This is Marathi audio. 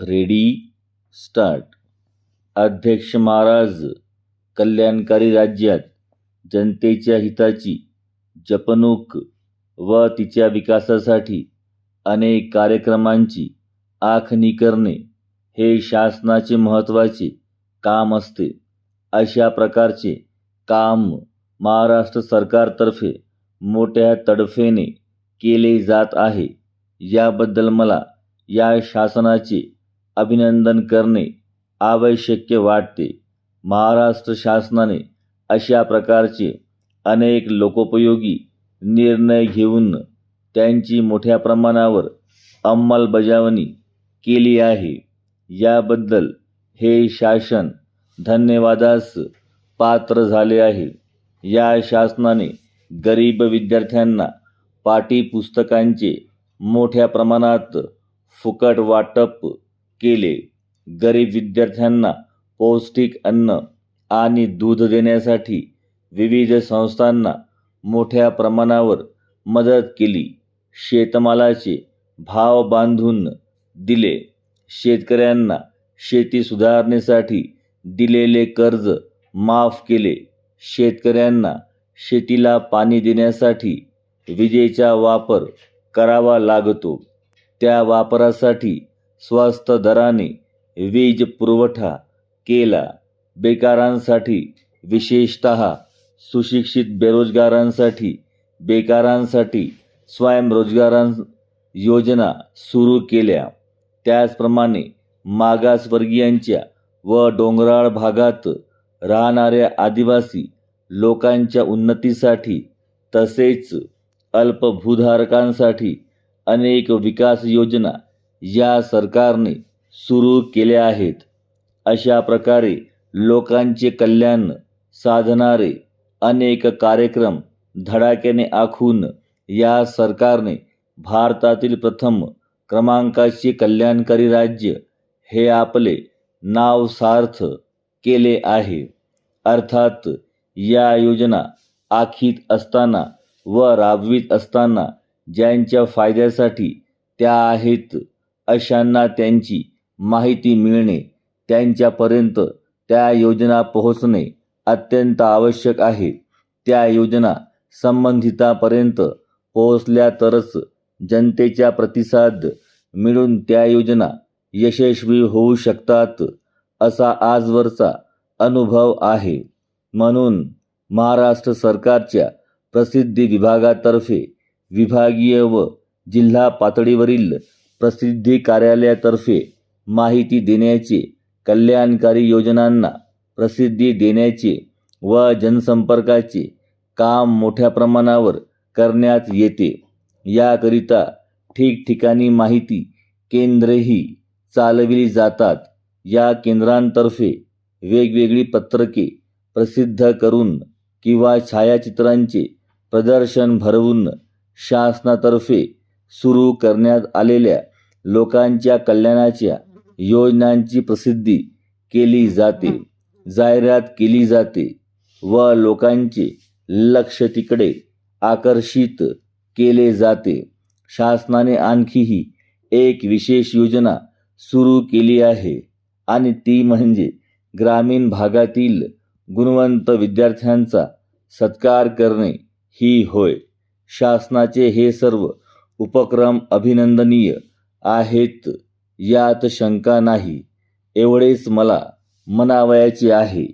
Ready start. अध्यक्ष महाराज कल्याणकारी राज्यात जनतेच्या हिताची जपणूक व तिच्या विकासासाठी अनेक कार्यक्रमांची आखणी करणे हे शासनाचे महत्त्वाचे काम असते. अशा प्रकारचे काम महाराष्ट्र सरकारतर्फे मोठ्या तडफेने केले जात आहे. याबद्दल मला या शासनाचे अभिनंदन करणे आवश्यक वाटते. महाराष्ट्र शासनाने अशा प्रकारचे अनेक लोकोपयोगी निर्णय घेऊन त्यांची मोठ्या प्रमाणावर अंमलबजावणी केली आहे. याबद्दल हे शासन धन्यवादास पात्र झाले आहे. या शासनाने गरीब विद्यार्थ्यांना पाठीपुस्तकांचे मोठ्या प्रमाणात फुकट वाटप केले. गरीब विद्यार्थ्यांना पौष्टिक अन्न आणि दूध देण्यासाठी विविध संस्थांना मोठ्या प्रमाणावर मदत केली. शेतमालाचे भाव बांधून दिले. शेतकऱ्यांना शेती सुधारण्यासाठी दिलेले कर्ज माफ केले. शेतकऱ्यांना शेतीला पाणी देण्यासाठी विजेचा वापर करावा लागतो. त्या वापरासाठी स्वस्त दराने वीज पुरवठा केला. बेकारांसाठी विशेषत सुशिक्षित बेरोजगारांसाठी बेकारांसाठी स्वयंरोजगारां योजना सुरू केल्या. त्याचप्रमाणे मागासवर्गीयांच्या व डोंगराळ भागात राहणाऱ्या आदिवासी लोकांच्या उन्नतीसाठी तसेच अल्पभूधारकांसाठी अनेक विकास योजना या सरकारने सुरू केल्या आहेत अशा प्रकारे लोकांचे कल्याण साधणारे अनेक कार्यक्रम धडाक्याने आखून या सरकारने भारतातील प्रथम क्रमांकाचे कल्याणकारी राज्य हे आपले नाव सार्थ केले आहे. अर्थात या योजना आखीत असताना व राबवित असताना ज्यांच्या फायद्यासाठी त्या आहेत अशांना त्यांची माहिती मिळणे त्यांच्यापर्यंत त्या योजना पोहोचणे अत्यंत आवश्यक आहे. त्या योजना संबंधितापर्यंत पोहोचल्या तरच जनतेचा प्रतिसाद मिळून त्या योजना यशस्वी होऊ शकतात असा आजवरचा अनुभव आहे. म्हणून महाराष्ट्र सरकारच्या प्रसिद्धी विभागातर्फे विभागीय व जिल्हा पातळीवरील प्रसिद्धी कार्यालयातर्फे माहिती देण्याचे कल्याणकारी योजनांना प्रसिद्धी देण्याचे व जनसंपर्काचे काम मोठ्या प्रमाणावर करण्यात येते. याकरिता ठिकठिकाणी माहिती केंद्रेही चालविली जातात. या केंद्रांतर्फे वेगवेगळी पत्रके प्रसिद्ध करून किंवा छायाचित्रांचे प्रदर्शन भरवून शासनातर्फे सुरू करण्यात आलेल्या लोकांच्या कल्याणाच्या योजनांची प्रसिद्धी केली जाते. जाहिरात केली जाते व लोकांचे लक्ष तिकडे आकर्षित केले जाते. शासनाने आणखीही एक विशेष योजना सुरू केली आहे आणि ती म्हणजे ग्रामीण भागातील गुणवंत विद्यार्थ्यांचा सत्कार करणे ही होय. शासनाचे हे सर्व उपक्रम अभिनंदनीय आहेत यात शंका नाही. एवढेच मला म्हणावयाचे आहे.